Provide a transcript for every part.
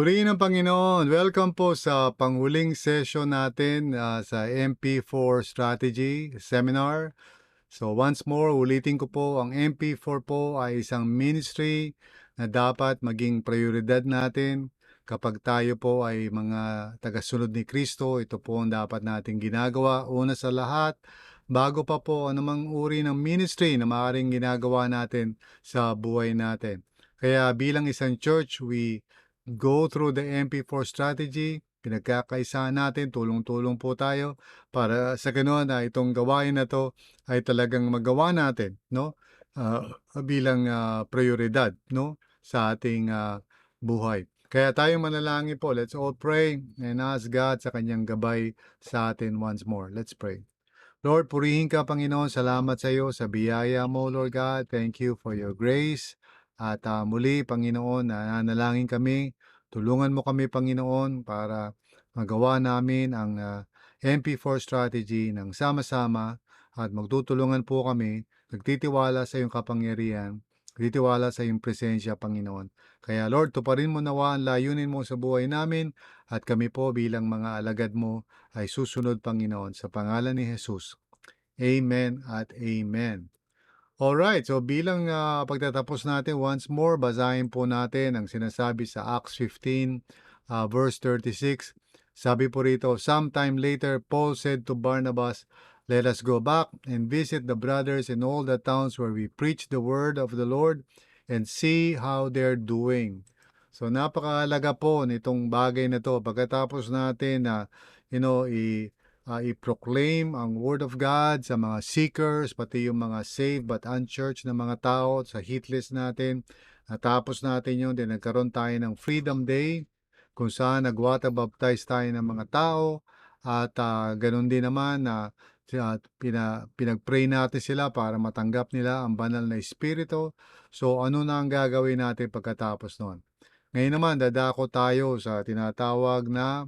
Purihin ng Panginoon. Welcome po sa panghuling session natin ah, sa MP4 Strategy Seminar. So once more, ulitin ko po, ang MP4 po ay isang ministry na dapat maging prioridad natin kapag tayo po ay mga tagasunod ni Kristo. Ito po ang dapat natin ginagawa. Una sa lahat, bago pa po anumang uri ng ministry na maaaring ginagawa natin sa buhay natin. Kaya bilang isang church, we go through the MP4 strategy. Pinagkakaisahan natin, tulong-tulong po tayo para sa ganoon na itong gawain na to ay talagang magawa natin, no? Ah, bilang ah, prioridad, no? Sa ating ah, buhay. Kaya tayo manalangin po. Let's all pray and ask God sa kanyang gabay sa atin once more. Let's pray. Lord, purihin ka, Panginoon. Salamat sa iyo sa biyaya mo, Lord God. Thank you for your grace. At ah, muli, Panginoon, nananalangin kami. Tulungan mo kami, Panginoon, para magawa namin ang ah, MP4 strategy ng sama-sama at magtutulungan po kami, nagtitiwala sa iyong kapangyarihan, nagtitiwala sa iyong presensya, Panginoon. Kaya Lord, tuparin mo nawa ang layunin mo sa buhay namin at kami po bilang mga alagad mo ay susunod, Panginoon, sa pangalan ni Jesus. Amen at Amen. Alright, so bilang ah, pagtatapos natin once more, basahin po natin ang sinasabi sa Acts 15 ah, verse 36. Sabi po rito, Sometime later, Paul said to Barnabas, Let us go back and visit the brothers in all the towns where we preach the word of the Lord and see how they're doing. So napakahalaga po nitong bagay na to. Pagkatapos natin na you know, i ah, i-proclaim ang word of God sa mga seekers, pati yung mga saved but unchurched na mga tao sa hit list natin. Natapos natin yun, din nagkaroon tayo ng Freedom Day kung saan nagwater baptize tayo ng mga tao at ah, ganun din naman na at pina, pinag-pray natin sila para matanggap nila ang banal na espiritu. So ano na ang gagawin natin pagkatapos noon? Ngayon naman, dadako tayo sa tinatawag na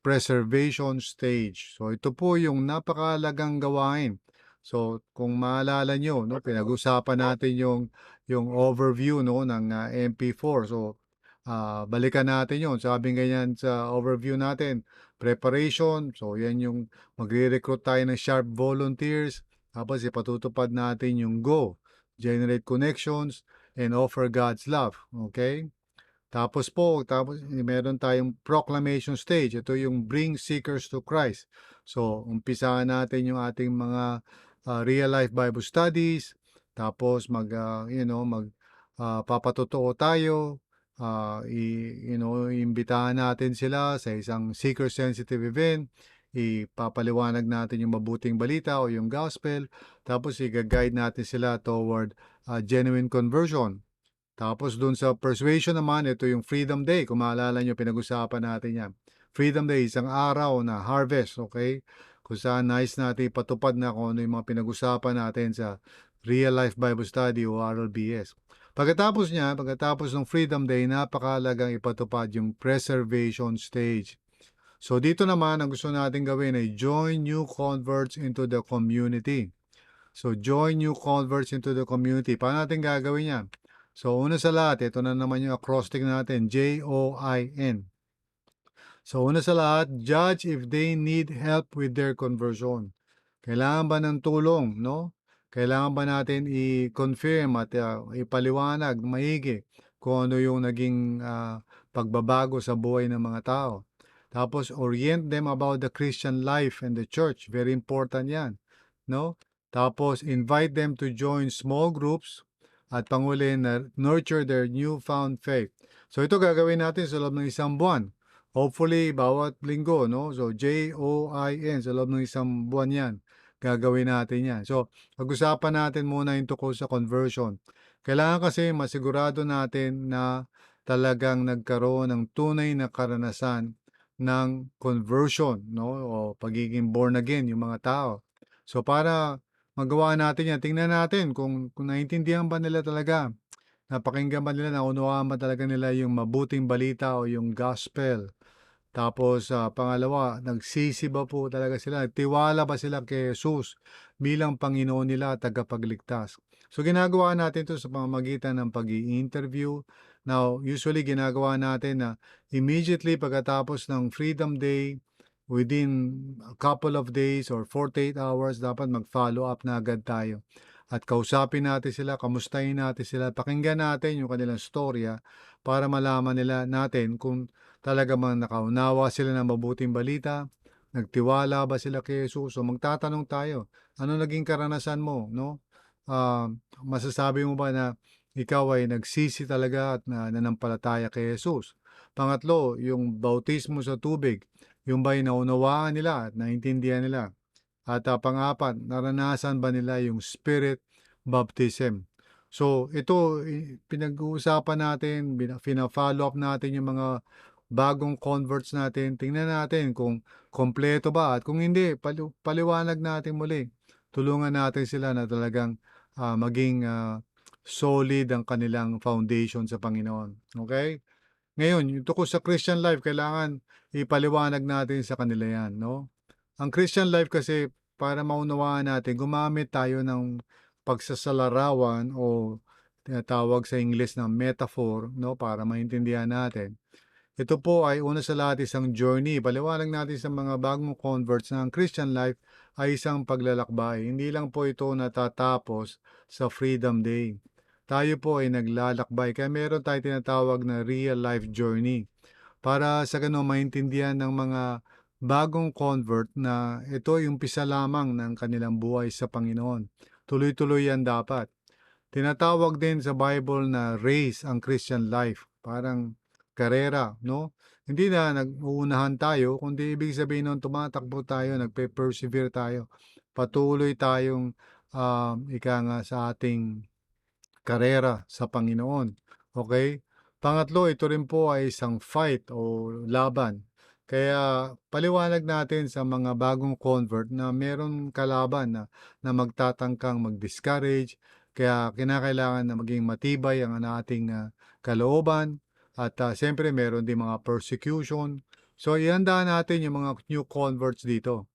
preservation stage. So ito po yung napakalagang gawain. So kung maalala nyo, no, pinag-usapan natin yung yung overview no ng ah, MP4. So ah, balikan natin yon. Sabi ganyan sa overview natin, preparation. So yan yung magre-recruit tayo ng sharp volunteers. Tapos ipatutupad natin yung go, generate connections and offer God's love. Okay? Tapos po, tapos meron tayong proclamation stage. Ito yung bring seekers to Christ. So, umpisahan natin yung ating mga ah, real life Bible studies. Tapos mag ah, you know, mag ah, papatotoo tayo. ah, i, you know, imbitahan natin sila sa isang seeker sensitive event. Ipapaliwanag natin yung mabuting balita o yung gospel. Tapos i-guide natin sila toward ah, genuine conversion. Tapos dun sa persuasion naman, ito yung Freedom Day. Kung maalala nyo, pinag-usapan natin yan. Freedom Day, isang araw na harvest, okay? Kung saan nice natin ipatupad na kung ano yung mga pinag-usapan natin sa Real Life Bible Study o RLBS. Pagkatapos niya, pagkatapos ng Freedom Day, napakalagang ipatupad yung preservation stage. So dito naman, ang gusto natin gawin ay join new converts into the community. So join new converts into the community. Paano natin gagawin yan? So, una sa lahat, ito na naman yung acrostic natin, J-O-I-N. So, una sa lahat, judge if they need help with their conversion. Kailangan ba ng tulong, no? Kailangan ba natin i-confirm at uh, ipaliwanag maigi kung ano yung naging uh, pagbabago sa buhay ng mga tao. Tapos, orient them about the Christian life and the church. Very important yan, no? Tapos, invite them to join small groups at panguli na nurture their newfound faith. So ito gagawin natin sa loob ng isang buwan. Hopefully, bawat linggo, no? So, J-O-I-N, sa loob ng isang buwan yan. Gagawin natin yan. So, pag-usapan natin muna yung tungkol sa conversion. Kailangan kasi masigurado natin na talagang nagkaroon ng tunay na karanasan ng conversion, no? O pagiging born again yung mga tao. So, para magawa natin yan. Tingnan natin kung, kung naintindihan ba nila talaga. Napakinggan ba nila, naunawaan ba talaga nila yung mabuting balita o yung gospel. Tapos, uh, pangalawa, nagsisi ba po talaga sila? Tiwala ba sila kay Jesus bilang Panginoon nila at tagapagligtas? So, ginagawa natin to sa pamamagitan ng pag interview Now, usually ginagawa natin na immediately pagkatapos ng Freedom Day, within a couple of days or 48 hours, dapat mag-follow up na agad tayo. At kausapin natin sila, kamustahin natin sila, pakinggan natin yung kanilang storya para malaman nila natin kung talaga man nakaunawa sila ng mabuting balita, nagtiwala ba sila kay Jesus, so magtatanong tayo, ano naging karanasan mo, no? Ah, masasabi mo ba na ikaw ay nagsisi talaga at na nanampalataya kay Jesus? Pangatlo, yung bautismo sa tubig, yung ba'y naunawaan nila at naintindihan nila? At ah, pang-apat, naranasan ba nila yung spirit baptism? So, ito pinag-uusapan natin, fina-follow up natin yung mga bagong converts natin. Tingnan natin kung kompleto ba at kung hindi, pali- paliwanag natin muli. Tulungan natin sila na talagang ah, maging ah, solid ang kanilang foundation sa Panginoon. Okay? Ngayon, yung tungkol sa Christian life, kailangan ipaliwanag natin sa kanila yan, no? Ang Christian life kasi, para maunawaan natin, gumamit tayo ng pagsasalarawan o tinatawag sa English na metaphor, no? Para maintindihan natin. Ito po ay una sa lahat isang journey. Paliwanag natin sa mga bagong converts na ang Christian life ay isang paglalakbay. Hindi lang po ito natatapos sa Freedom Day. Tayo po ay naglalakbay kaya meron tayo tinatawag na real life journey para sa ganun maintindihan ng mga bagong convert na ito ay umpisa lamang ng kanilang buhay sa Panginoon. Tuloy-tuloy yan dapat. Tinatawag din sa Bible na race ang Christian life. Parang karera, no? Hindi na nag-uunahan tayo, kundi ibig sabihin nun tumatakbo tayo, nagpe-persevere tayo. Patuloy tayong um, ika nga sa ating karera sa Panginoon. Okay? Pangatlo, ito rin po ay isang fight o laban. Kaya paliwanag natin sa mga bagong convert na meron kalaban na, na magtatangkang mag-discourage. Kaya kinakailangan na maging matibay ang ating uh, kalooban. At uh, siyempre meron din mga persecution. So ihanda natin yung mga new converts dito.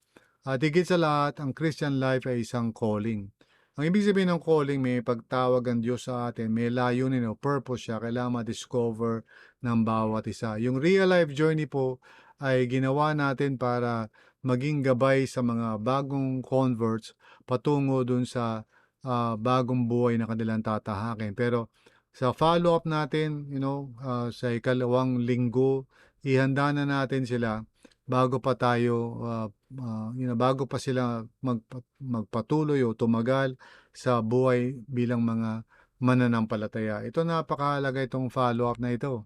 At higit sa lahat, ang Christian life ay isang calling. Ang ibig sabihin ng calling, may pagtawag ang Diyos sa atin, may layunin o purpose siya, kailangan ma-discover ng bawat isa. Yung real life journey po ay ginawa natin para maging gabay sa mga bagong converts patungo dun sa uh, bagong buhay na kanilang tatahakin. Pero sa follow-up natin, you know, uh, sa ikalawang linggo, ihanda na natin sila bago pa tayo uh, uh, you know, bago pa sila mag, magpatuloy o tumagal sa buhay bilang mga mananampalataya. Ito napakahalaga itong follow-up na ito.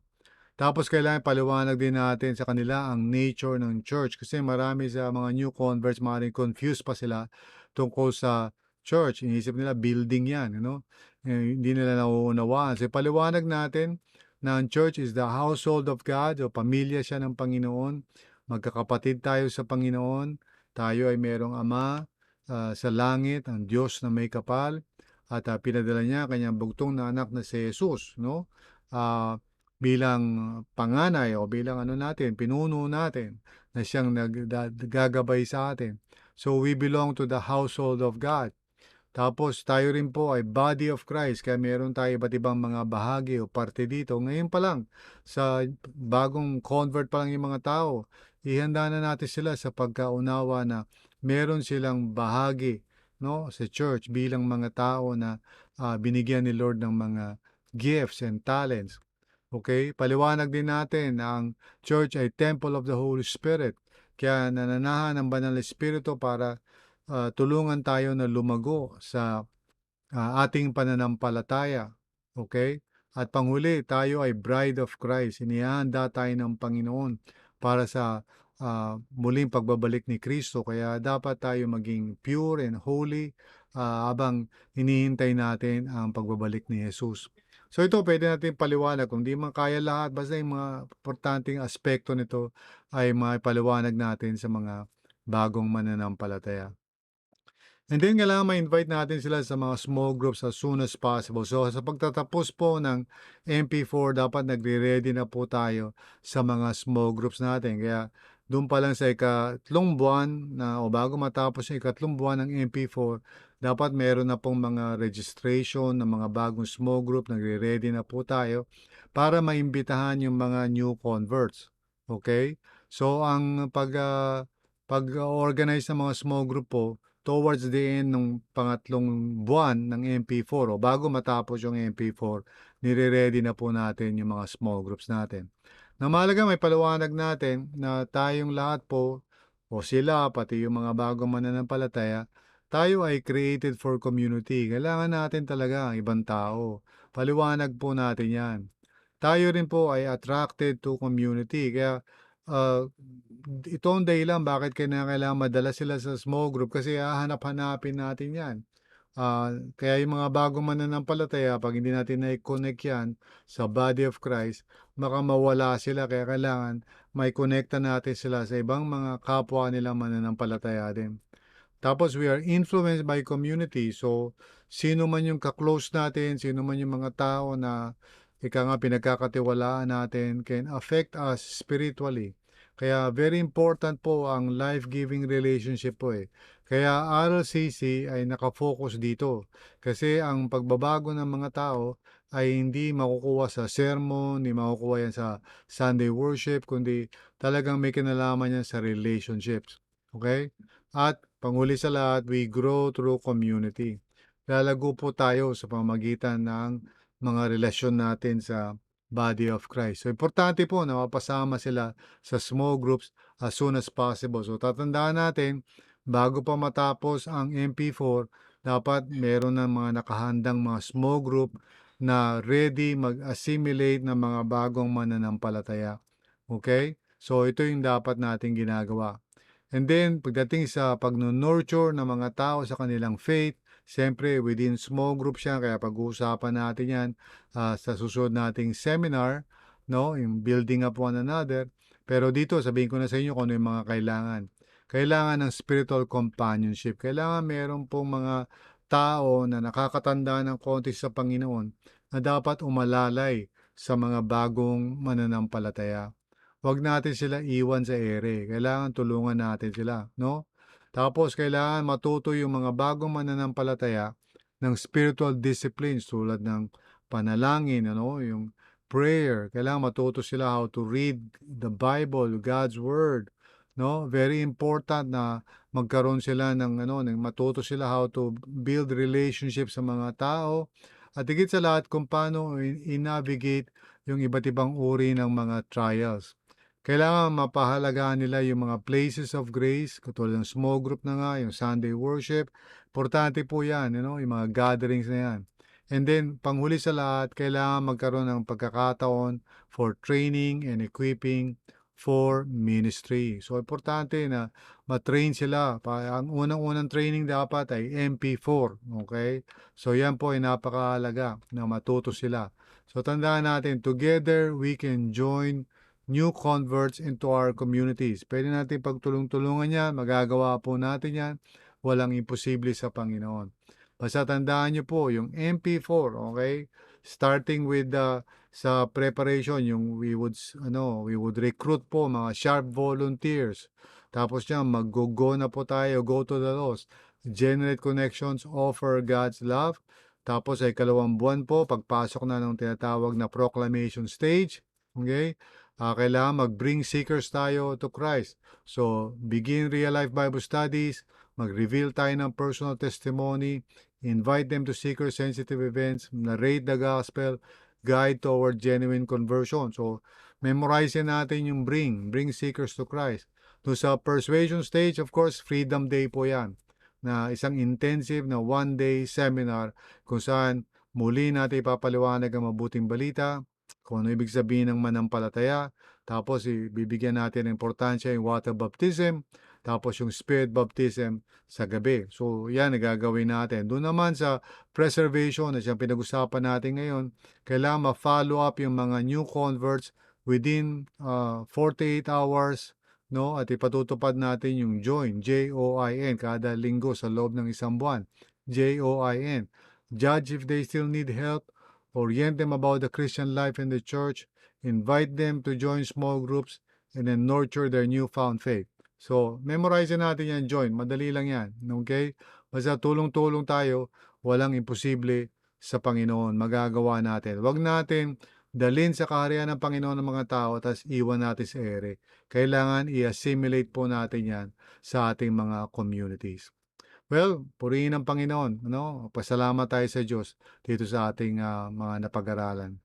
Tapos kailangan paliwanag din natin sa kanila ang nature ng church kasi marami sa mga new converts maaaring confused pa sila tungkol sa church. Inisip nila building yan, you know? Eh, hindi nila nauunawaan. So paliwanag natin na ang church is the household of God o pamilya siya ng Panginoon Magkakapatid tayo sa Panginoon. Tayo ay merong Ama uh, sa langit, ang Diyos na may kapal. At uh, pinadala niya kanyang bugtong na anak na si Jesus. No? Uh, bilang panganay o bilang ano natin, pinuno natin na siyang naggagabay sa atin. So we belong to the household of God. Tapos tayo rin po ay body of Christ kaya meron tayo iba't ibang mga bahagi o parte dito. Ngayon pa lang, sa bagong convert pa lang yung mga tao, ihanda na natin sila sa pagkaunawa na meron silang bahagi no sa church bilang mga tao na uh, binigyan ni Lord ng mga gifts and talents. Okay? Paliwanag din natin na ang church ay temple of the Holy Spirit. Kaya nananahan ng Banal Espiritu para uh, tulungan tayo na lumago sa uh, ating pananampalataya. Okay? At panghuli, tayo ay bride of Christ. Inihanda tayo ng Panginoon para sa uh, muling pagbabalik ni Kristo. Kaya dapat tayo maging pure and holy uh, habang hinihintay natin ang pagbabalik ni Jesus. So ito pwede natin paliwanag kung di man kaya lahat basta yung mga importanteng aspekto nito ay maipaliwanag natin sa mga bagong mananampalataya. And then kailangan ma-invite natin sila sa mga small groups as soon as possible. So sa pagtatapos po ng MP4, dapat nagre-ready na po tayo sa mga small groups natin. Kaya doon pa lang sa ikatlong buwan na o bago matapos yung ikatlong buwan ng MP4, dapat meron na pong mga registration ng mga bagong small group, nagre-ready na po tayo para maimbitahan yung mga new converts. Okay? So ang pag ah, pag-organize ng mga small group po towards the end ng pangatlong buwan ng MP4 o bago matapos yung MP4, nire-ready na po natin yung mga small groups natin. Na mahalaga may paliwanag natin na tayong lahat po o sila pati yung mga bagong mananampalataya, tayo ay created for community. Kailangan natin talaga ang ibang tao. Paliwanag po natin yan. Tayo rin po ay attracted to community. Kaya uh, ito ang dahilan bakit kailangan madala sila sa small group kasi hahanap-hanapin natin yan. Uh, kaya yung mga bagong mananampalataya, pag hindi natin na-connect yan sa body of Christ, baka mawala sila. Kaya kailangan may connecta natin sila sa ibang mga kapwa nilang mananampalataya din. Tapos we are influenced by community. So, sino man yung ka-close natin, sino man yung mga tao na ika nga pinagkakatiwalaan natin can affect us spiritually. Kaya very important po ang life-giving relationship po eh. Kaya RLCC ay nakafocus dito. Kasi ang pagbabago ng mga tao ay hindi makukuha sa sermon, hindi makukuha yan sa Sunday worship, kundi talagang may kinalaman yan sa relationships. Okay? At panghuli sa lahat, we grow through community. Lalago po tayo sa pamagitan ng mga relasyon natin sa body of Christ. So, importante po na mapasama sila sa small groups as soon as possible. So, tatandaan natin, bago pa matapos ang MP4, dapat meron ng mga nakahandang mga small group na ready mag-assimilate ng mga bagong mananampalataya. Okay? So, ito yung dapat natin ginagawa. And then, pagdating sa pag-nurture ng mga tao sa kanilang faith, Siyempre, within small group siya, kaya pag-uusapan natin yan uh, sa susunod nating seminar, no? yung building up one another. Pero dito, sabihin ko na sa inyo kung ano yung mga kailangan. Kailangan ng spiritual companionship. Kailangan meron pong mga tao na nakakatanda ng konti sa Panginoon na dapat umalalay sa mga bagong mananampalataya. Huwag natin sila iwan sa ere. Kailangan tulungan natin sila, no? Tapos kailangan matuto yung mga bagong mananampalataya ng spiritual disciplines tulad ng panalangin, ano, yung prayer. Kailangan matuto sila how to read the Bible, God's word, no? Very important na magkaroon sila ng ano, ng matuto sila how to build relationships sa mga tao at higit sa lahat kung paano i-navigate yung iba't ibang uri ng mga trials. Kailangan mapahalagaan nila yung mga places of grace, katulad ng small group na nga, yung Sunday worship. Importante po yan, you know, yung mga gatherings na yan. And then, panghuli sa lahat, kailangan magkaroon ng pagkakataon for training and equipping for ministry. So, importante na matrain sila. Ang unang-unang training dapat ay MP4. Okay? So, yan po ay napakahalaga na matuto sila. So, tandaan natin, together we can join new converts into our communities. Pwede natin pagtulong-tulungan yan, magagawa po natin yan. Walang imposible sa Panginoon. Basta tandaan nyo po, yung MP4, okay? Starting with the sa preparation, yung we would, ano, we would recruit po mga sharp volunteers. Tapos yan, mag-go na po tayo, go to the lost. Generate connections, offer God's love. Tapos ay kalawang buwan po, pagpasok na ng tinatawag na proclamation stage. Okay? Uh, kailangan mag-bring seekers tayo to Christ. So, begin real life Bible studies, mag-reveal tayo ng personal testimony, invite them to seeker-sensitive events, narrate the gospel, guide toward genuine conversion. So, memorize natin yung bring, bring seekers to Christ. To sa persuasion stage, of course, Freedom Day po yan na isang intensive na one-day seminar kung saan muli natin ipapaliwanag ang mabuting balita, kung ano ibig sabihin ng manampalataya. Tapos ibibigyan natin ng importansya yung water baptism, tapos yung spirit baptism sa gabi. So yan nagagawin natin. Doon naman sa preservation na siyang pinag-usapan natin ngayon, kailangan ma-follow up yung mga new converts within uh, 48 hours no at ipatutupad natin yung join J O I N kada linggo sa loob ng isang buwan J O I N judge if they still need help orient them about the Christian life in the church, invite them to join small groups, and then nurture their newfound faith. So, memorize natin yan, join. Madali lang yan. Okay? Basta tulong-tulong tayo, walang imposible sa Panginoon, magagawa natin. Huwag natin dalhin sa kaharian ng Panginoon ng mga tao ta's iwan natin sa ere. Kailangan i-assimilate po natin 'yan sa ating mga communities. Well, purihin ang Panginoon, ano? Pasalamat tayo sa Diyos dito sa ating, ah, mga napag-aralan.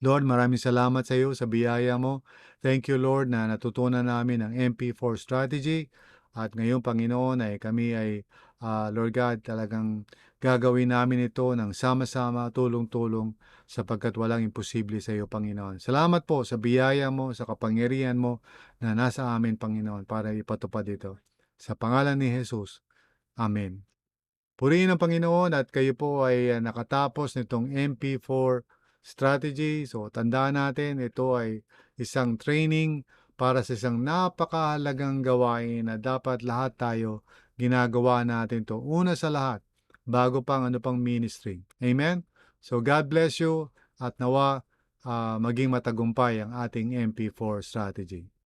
Lord, maraming salamat sa iyo sa biyaya mo. Thank you, Lord, na natutunan namin ang MP4 strategy. At ngayon, Panginoon, ay kami ay, ah, Lord God, talagang gagawin namin ito ng sama-sama, tulong-tulong, sapagkat walang imposible sa iyo, Panginoon. Salamat po sa biyaya mo, sa kapangyarihan mo na nasa amin, Panginoon, para ipatupad ito. Sa pangalan ni Jesus. Amen. Purihin ang Panginoon at kayo po ay ah, nakatapos nitong MP4 strategy. So, tandaan natin, ito ay isang training para sa isang napakahalagang gawain na dapat lahat tayo ginagawa natin to. Una sa lahat, bago pang ano pang ministry. Amen? So, God bless you at nawa ah, maging matagumpay ang ating MP4 strategy.